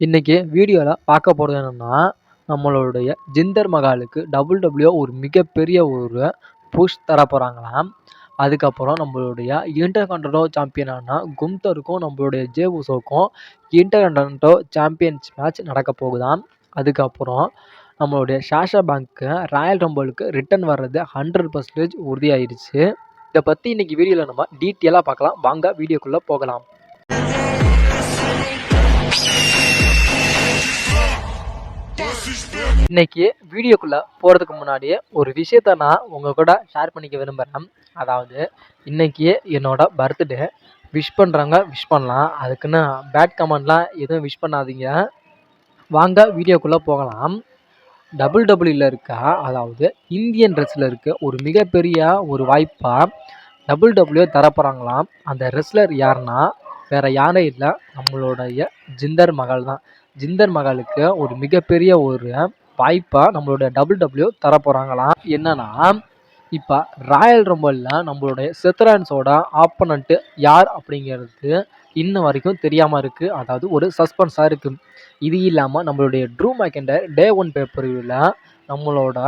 இன்றைக்கி வீடியோவில் பார்க்க போகிறது என்னென்னா நம்மளுடைய ஜிந்தர் மகாலுக்கு டபுள் டபிள்யூ ஒரு மிகப்பெரிய ஒரு புஷ் தர போகிறாங்களாம் அதுக்கப்புறம் நம்மளுடைய இன்டர்கண்டோ சாம்பியனான கும்தருக்கும் நம்மளுடைய ஜே உசோக்கும் இன்டர்கண்டோ சாம்பியன்ஸ் மேட்ச் நடக்க போகுதாம். அதுக்கப்புறம் நம்மளுடைய ஷாஷா பேங்க்கு ராயல் ரம்பலுக்கு ரிட்டர்ன் வர்றது ஹண்ட்ரட் பர்சன்டேஜ் உறுதியாயிருச்சு. இதை பற்றி இன்றைக்கி வீடியோவில் நம்ம டீட்டெயிலாக பார்க்கலாம். வாங்க வீடியோக்குள்ளே போகலாம். இன்னைக்கு வீடியோக்குள்ளே போகிறதுக்கு முன்னாடியே ஒரு விஷயத்த நான் உங்கள் கூட ஷேர் பண்ணிக்க விரும்புகிறேன் அதாவது இன்னைக்கு என்னோட பர்த்டே விஷ் பண்ணுறவங்க விஷ் பண்ணலாம். அதுக்குன்னு பேட் கமெண்ட்லாம் எதுவும் விஷ் பண்ணாதீங்க. வாங்க வீடியோக்குள்ளே போகலாம். டபுள் டபுள்யூல இருக்க அதாவது இந்தியன் ட்ரெஸ்ஸில் இருக்க ஒரு மிகப்பெரிய ஒரு வாய்ப்பாக டபுள் டபுள்யூ தரப்போகிறாங்களாம் அந்த ரெஸ்லர் யாருன்னா வேறு யாரும் இல்லை நம்மளுடைய ஜிந்தர் மகள் தான் ஜிந்தர் மகாலுக்கு ஒரு மிகப்பெரிய ஒரு வாய்ப்பாக நம்மளோட டபுள் டபுள்யூ தரப்போகிறாங்களாம் என்னன்னா இப்போ ராயல் ரம்பலில் நம்மளுடைய செத்ரான்ஸோட ஆப்பனண்ட்டு யார் அப்படிங்கிறது இன்ன வரைக்கும் தெரியாமல் இருக்குது அதாவது ஒரு சஸ்பென்ஸாக இருக்குது இது இல்லாமல் நம்மளுடைய ட்ரூ மேக்கெண்டர் டே ஒன் பேப்பரில் நம்மளோட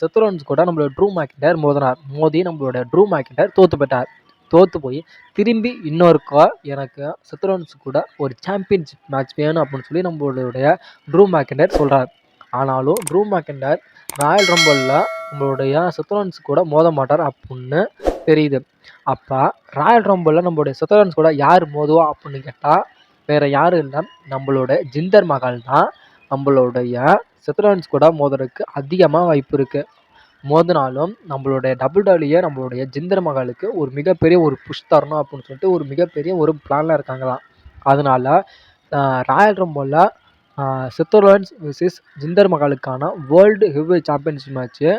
செத்ரான்ஸ் கூட நம்மளோட ட்ரூ மேக்கெண்டர் மோதினார். மோதி நம்மளோட ட்ரூ மேக்கெண்டர் தோற்று பெற்றார் தோற்று போய் திரும்பி இன்னொருக்கா எனக்கு செத்ரோன்ஸ் கூட ஒரு சாம்பியன்ஷிப் மேட்ச் வேணும் அப்படின்னு சொல்லி நம்மளுடைய ட்ரூ மேக்கெண்டர் சொல்கிறார் ஆனாலும் ட்ரூ மேக்கெண்டர் ராயல் ரம்பலில் நம்மளுடைய செத்ரோன்ஸ் கூட மோத மாட்டார் அப்படின்னு தெரியுது. அப்போ ராயல் ரம்பலில் நம்மளுடைய செத்ரோன்ஸ் கூட யார் மோதுவா அப்படின்னு கேட்டால் வேறு யாரும் இல்லை. நம்மளோட ஜிந்தர் மகால் தான் நம்மளுடைய செத்ரோன்ஸ் கூட மோதுறதுக்கு அதிகமாக வாய்ப்பு இருக்குது மோதினாலும் நம்மளுடைய டபுள் டபிள்யூஏ நம்மளுடைய ஜிந்தர் மகாலுக்கு ஒரு மிகப்பெரிய ஒரு புஷ் தரணும் அப்படின்னு சொல்லிட்டு ஒரு மிகப்பெரிய ஒரு பிளானில் இருக்காங்களாம். அதனால் ராயல் ரம்போலில் சித்தர்லன்ஸ் விசிஸ் Jinder மகாலுக்கான world heavy championship match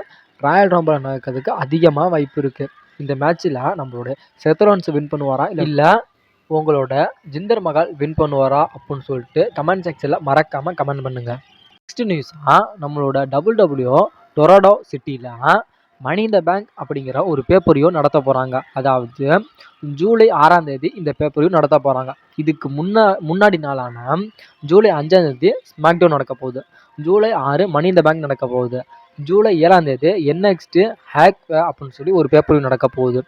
royal ரம்பில் நடக்கிறதுக்கு அதிகமாக வாய்ப்பு இருக்குது இந்த மேட்ச்சில் நம்மளுடைய செத்தரோன்ஸ் வின் பண்ணுவாரா இல்லை உங்களோட ஜிந்தர் மகால் வின் பண்ணுவாரா அப்படின்னு சொல்லிட்டு கமெண்ட் செக்ஷனில் மறக்காமல் கமெண்ட் பண்ணுங்கள் நெக்ஸ்ட் நியூஸாக நம்மளோட டபுள் டபுள்யூ டொராடோ சிட்டியில் மணி இந்த பேங்க் அப்படிங்கிற ஒரு பேப்பரையும் நடத்த போகிறாங்க அதாவது ஜூலை ஆறாம் தேதி இந்த பேப்பரையும் நடத்த போகிறாங்க இதுக்கு முன்னா முன்னாடி நாளான ஜூலை அஞ்சாம் தேதி ஸ்மாக்டவுன் நடக்க போகுது. ஜூலை ஆறு மணி இந்த பேங்க் நடக்க போகுது. ஜூலை ஏழாம் தேதி என்எக்ஸ்டு ஹேக் அப்படின்னு சொல்லி ஒரு பேப்பர் நடக்க போகுது.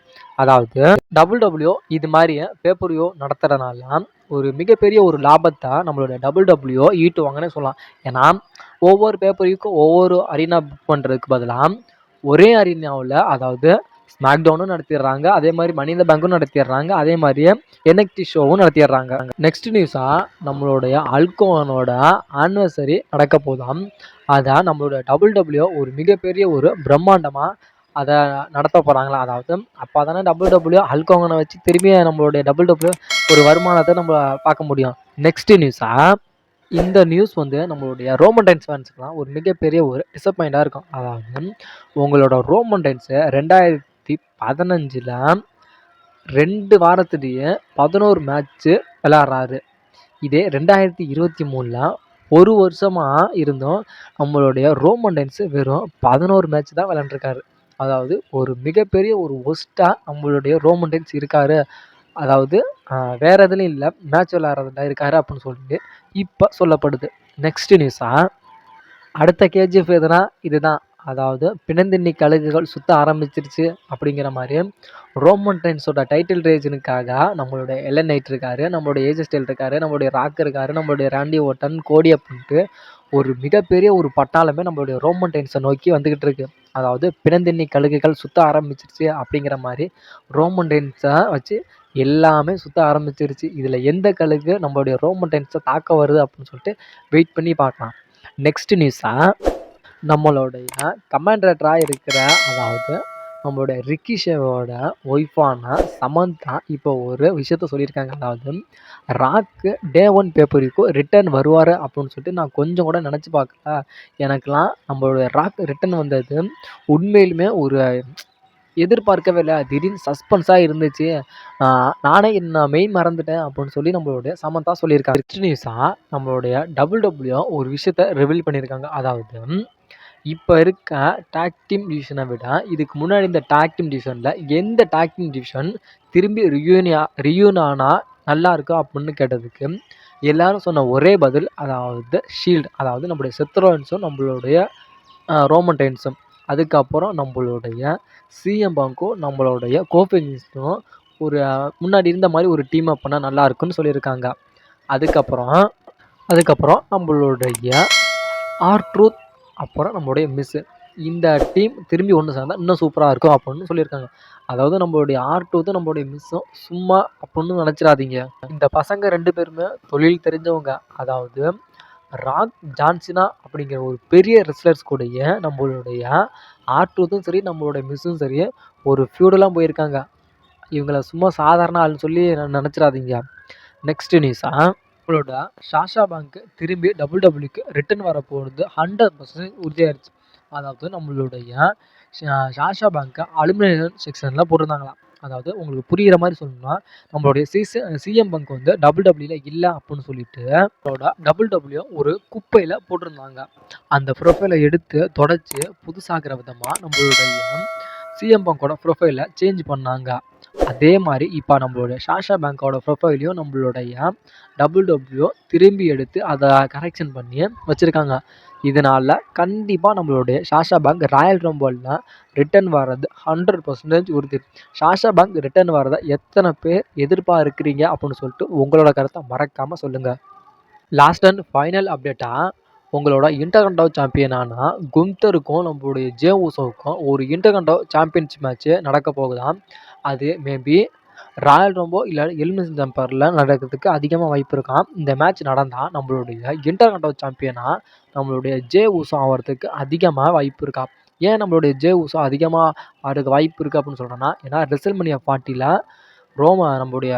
அதாவது டபுள் டபுள்யூ இது மாதிரி பேப்பர் நடத்துறதுனால ஒரு மிகப்பெரிய ஒரு லாபத்தை நம்மளோட டபுள் டபுள்யூ ஈட்டுவாங்கன்னு சொல்லலாம். ஏன்னா ஒவ்வொரு பேப்பரையும் ஒவ்வொரு அரினா புக் பண்ணுறதுக்கு பதிலாக ஒரே அரினாவில் அதாவது ஸ்மாக் டவுனும் நடத்திடுறாங்க. அதே மாதிரி மனித பேங்க்கும் நடத்திடுறாங்க. அதே மாதிரியே என்எக்டி ஷோவும் நடத்திடுறாங்க. நெக்ஸ்ட் நியூஸாக நம்மளுடைய அல்கோனோட ஆனிவர்சரி நடக்க போதாம் அதை நம்மளோட டபுள் டபுள்யூ ஒரு மிகப்பெரிய ஒரு பிரம்மாண்டமாக அதை நடத்த போகிறாங்களா அதாவது அப்போ தானே டபுள் டபுள்யூ அல்கோங்கனை வச்சு திரும்பி நம்மளுடைய டபுள் டபுள்யூ ஒரு வருமானத்தை நம்ம பார்க்க முடியும். நெக்ஸ்ட் நியூஸாக இந்த நியூஸ் வந்து நம்மளுடைய ரோமன் டைன்ஸ் ஃபேன்ஸுக்குலாம் ஒரு மிகப்பெரிய ஒரு டிசப்பாயிண்டாக இருக்கும். அதாவது உங்களோட ரோமன் டைன்ஸு ரெண்டாயிரத்தி பதினஞ்சில் ரெண்டு வாரத்துலேயே பதினோரு மேட்ச்சு விளாட்றாரு இதே ரெண்டாயிரத்தி இருபத்தி மூணில் ஒரு வருஷமாக இருந்தும் நம்மளுடைய ரோமன் டைன்ஸு வெறும் பதினோரு மேட்ச் தான் விளாண்டுருக்காரு அதாவது ஒரு மிகப்பெரிய ஒரு ஒஸ்ட்டாக நம்மளுடைய ரோமன் டைன்ஸ் இருக்கார். அதாவது வேறு எதுலையும் இல்லை மேட்ச் விளாட்றதுல இருக்கார் அப்படின்னு சொல்லிட்டு இப்போ சொல்லப்படுது. நெக்ஸ்ட் நியூஸாக அடுத்த கேஜிஎஃப் எதுனா இதுதான். அதாவது பிணந்தின்னி கழுகுகள் சுற்ற ஆரம்பிச்சிருச்சு அப்படிங்கிற மாதிரி ரோமன் டைன்ஸோட டைட்டில் ரேஜனுக்காக நம்மளுடைய எலன் நைட் இருக்காரு நம்மளுடைய ஏஜ் ஸ்டைல் இருக்காரு நம்மளுடைய ராக் இருக்காரு நம்மளுடைய ராண்டி ஓட்டன் கோடி அப்படின்ட்டு ஒரு மிகப்பெரிய ஒரு பட்டாளமே நம்மளுடைய ரோமன் டைன்ஸை நோக்கி வந்துக்கிட்டு இருக்கு. அதாவது பிணந்தின்னி கழுகுகள் சுற்ற ஆரம்பிச்சிருச்சு அப்படிங்கிற மாதிரி ரோமன் டைன்ஸை வச்சு எல்லாமே சுற்ற ஆரம்பிச்சிருச்சு. இதில் எந்த கழுகு நம்மளுடைய ரோமன் டைன்ஸை தாக்க வருது அப்படின்னு சொல்லிட்டு வெயிட் பண்ணி பார்க்கலாம். நெக்ஸ்ட் நியூஸாக நம்மளுடைய கமாண்டரேட்டராக இருக்கிற அதாவது நம்மளுடைய ரிக்கிஷேவோட ஒய்ஃபான சமந்தா இப்போ ஒரு விஷயத்த சொல்லியிருக்காங்க. அதாவது ராக்கு டே ஒன் பேப்பருக்கும் ரிட்டர்ன் வருவார் அப்படின்னு சொல்லிட்டு நான் கொஞ்சம் கூட நினச்சி பார்க்கல. எனக்கெலாம் நம்மளுடைய ராக் ரிட்டர்ன் வந்தது உண்மையிலுமே ஒரு எதிர்பார்க்கவே இல்லை. திடீர்னு சஸ்பென்ஸாக இருந்துச்சு. நானே நான் மெயின் மறந்துட்டேன் அப்படின்னு சொல்லி நம்மளுடைய சமந்தா சொல்லியிருக்காங்க. நெக்ஸ்ட் நியூஸாக நம்மளுடைய டபுள் டபுள்யூ ஒரு விஷயத்த ரிவீல் பண்ணியிருக்காங்க. அதாவது இப்போ இருக்க டாக் டீம் டிவிஷனை விட இதுக்கு முன்னாடி இந்த டாக் டீம் டிவிஷனில் எந்த டாக் டீம் டிவிஷன் திரும்பி ரியூனியா ரியூன் ஆனால் நல்லா இருக்கும் அப்படின்னு கேட்டதுக்கு எல்லாரும் சொன்ன ஒரே பதில் அதாவது ஷீல்டு அதாவது நம்மளுடைய செத்ரோயின்ஸும் நம்மளுடைய ரோமன் டைன்ஸும் அதுக்கப்புறம் நம்மளுடைய சிஎம் பங்க்கும் நம்மளுடைய கோஃபிங்ஸும் ஒரு முன்னாடி இருந்த மாதிரி ஒரு டீம் அப் பண்ணால் நல்லா இருக்குன்னு சொல்லியிருக்காங்க. அதுக்கப்புறம் அதுக்கப்புறம் நம்மளுடைய ஆர் ட்ரூத் அப்புறம் நம்மளுடைய மிஸ்ஸு இந்த டீம் திரும்பி ஒன்று சேர்ந்தால் இன்னும் சூப்பராக இருக்கும் அப்படின்னு சொல்லியிருக்காங்க. அதாவது நம்மளுடைய ஆர் நம்மளுடைய மிஸ்ஸும் சும்மா அப்படின்னு நினச்சிடாதீங்க. இந்த பசங்க ரெண்டு பேருமே தொழில் தெரிஞ்சவங்க. அதாவது ராக் ஜான்சினா அப்படிங்கிற ஒரு பெரிய ரெஸ்லர்ஸ் கூடயே நம்மளுடைய ஆர் டூத்தும் சரி நம்மளுடைய மிஸ்ஸும் சரி ஒரு ஃபியூடெல்லாம் போயிருக்காங்க. இவங்கள சும்மா சாதாரண ஆள்னு சொல்லி நினச்சிடாதீங்க. நெக்ஸ்ட் நியூஸாக நம்மளோட ஷாஷா பேங்க் திரும்பி டபுள் டபுள்யூக்கு ரிட்டர்ன் வர போகிறது ஹண்ட்ரட் பர்சன்டேஜ் உறுதியாயிருச்சு. அதாவது நம்மளுடைய சாஷா ஷாஷா பேங்க்கை அலுமினியம் செக்ஷனில் போட்டிருந்தாங்களாம் அதாவது உங்களுக்கு புரிகிற மாதிரி சொல்லணும்னா நம்மளுடைய சிசி சிஎம் பங்க் வந்து டபுள் டபுள்யூல இல்லை அப்படின்னு சொல்லிட்டு நம்மளோட டபுள் டபுள்யூ ஒரு குப்பையில் போட்டிருந்தாங்க. அந்த ப்ரொஃபைலை எடுத்து தொடச்சி புதுசாகிற விதமாக நம்மளுடைய சிஎம் பங்கோட ப்ரொஃபைலை சேஞ்ச் பண்ணாங்க. அதே மாதிரி இப்போ நம்மளுடைய ஷாஷா பேங்க்கோட ப்ரொஃபைலையும் நம்மளுடைய டபுள் டபுள்யூ திரும்பி எடுத்து அதை கரெக்ஷன் பண்ணி வச்சுருக்காங்க. இதனால் கண்டிப்பாக நம்மளுடைய ஷாஷா பேங்க் ராயல் ரம்போலில் ரிட்டர்ன் வர்றது ஹண்ட்ரட் பர்சன்டேஜ் உறுதி. ஷாஷா பேங்க் ரிட்டர்ன் வர்றதை எத்தனை பேர் எதிர்பார்க்குறீங்க அப்படின்னு சொல்லிட்டு உங்களோட கருத்தை மறக்காமல் சொல்லுங்கள் லாஸ்ட் அண்ட் ஃபைனல் அப்டேட்டாக உங்களோட இன்டர்கண்டோ சாம்பியனான கும்தருக்கும் நம்மளுடைய ஜே ஊசோவுக்கும் ஒரு இன்டர்கண்டோ சாம்பியன்ஷிப் மேட்ச்சு நடக்க போகுதான் அது மேபி ராயல் ரொம்போ இல்லை எலிமினேஷன் ஜம்பரில் நடக்கிறதுக்கு அதிகமாக வாய்ப்பு இருக்காம். இந்த மேட்ச் நடந்தால் நம்மளுடைய இன்டர்கண்டோ சாம்பியனாக நம்மளுடைய ஜே உஷா ஆகிறதுக்கு அதிகமாக வாய்ப்பு இருக்கா ஏன் நம்மளுடைய ஜே உஷா அதிகமாக ஆகிறதுக்கு வாய்ப்பு இருக்குது அப்படின்னு சொல்கிறேன்னா ஏன்னா ரெசல்மனியா பார்ட்டியில் ரோம நம்மளுடைய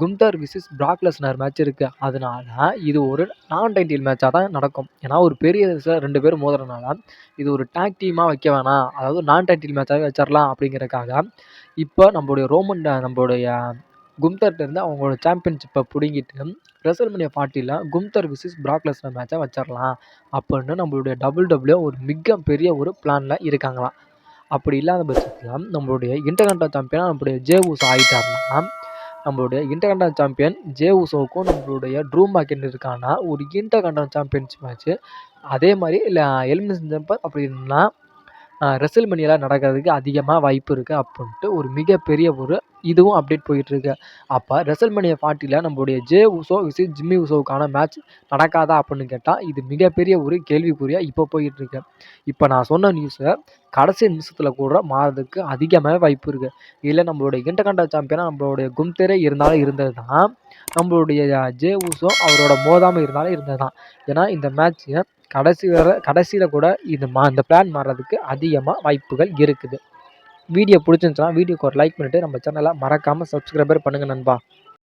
கும்தர் விசிஸ் பிராக் லெஸ்னர் மேட்ச் இருக்குது அதனால இது ஒரு நான் டைட்டில் மேட்சாக தான் நடக்கும். ஏன்னா ஒரு பெரிய ரெண்டு பேரும் மோதுறதுனால இது ஒரு டேக் டீமாக வைக்க வேணாம். அதாவது நான் டைட்டில் மேட்சாகவே வச்சிடலாம் அப்படிங்கிறக்காக இப்போ நம்மளுடைய ரோமன் நம்மளுடைய கும்தர்ட்ட இருந்து அவங்களோட சாம்பியன்ஷிப்பை பிடுங்கிட்டு ரெசல்மனியா பார்ட்டியில் கும்தர் விசிஸ் பிராக்லெஸ்னர் மேட்சாக வச்சிடலாம் அப்படின்னு நம்மளுடைய டபுள் டபுள்யூ ஒரு மிகப்பெரிய ஒரு பிளானில் இருக்காங்களாம். அப்படி இல்லாத பட்சத்தில் நம்மளுடைய இன்டர்கண்டா சாம்பியனாக நம்மளுடைய ஜே ஊஸ் ஆகிட்டாருன்னா நம்மளுடைய இன்டர்கண்டல் சாம்பியன் ஜே உசோவுக்கும் நம்மளுடைய ட்ரூ இருக்கான்னா ஒரு இன்டர்கண்டல் சாம்பியன்ஷிப் மேட்ச்சு அதே மாதிரி இல்லை எலிமினேஷன் ஜம்பர் அப்படின்னா மணியெல்லாம் நடக்கிறதுக்கு அதிகமாக வாய்ப்பு இருக்குது அப்படின்ட்டு ஒரு மிகப்பெரிய ஒரு இதுவும் அப்டேட் போயிட்டுருக்கு. அப்போ ரெசல்மனியா ஃபார்ட்டியில் நம்மளுடைய ஜே உசோ விசி ஜிம்மி உசோவுக்கான மேட்ச் நடக்காதா அப்படின்னு கேட்டால் இது மிகப்பெரிய ஒரு கேள்விக்குறியாக இப்போ போயிட்டுருக்கு. இப்போ நான் சொன்ன நியூஸை கடைசி நிமிஷத்தில் கூட மாறதுக்கு அதிகமாக வாய்ப்பு இருக்குது இல்லை நம்மளுடைய இன்டர்கண்டல் சாம்பியனாக நம்மளுடைய கும்தேரே இருந்தாலும் இருந்தது தான் நம்மளுடைய ஜே உசோ அவரோட மோதாமல் இருந்தாலும் இருந்தது தான் ஏன்னா இந்த மேட்ச்சை கடைசி வர கடைசியில் கூட இது மா இந்த பிளான் மாறுறதுக்கு அதிகமாக வாய்ப்புகள் இருக்குது. வீடியோ பிடிச்சிருந்துச்சுன்னா வீடியோக்கு ஒரு லைக் பண்ணிவிட்டு நம்ம சேனலை மறக்காமல் சப்ஸ்கிரைபர் பண்ணுங்கள் நண்பா.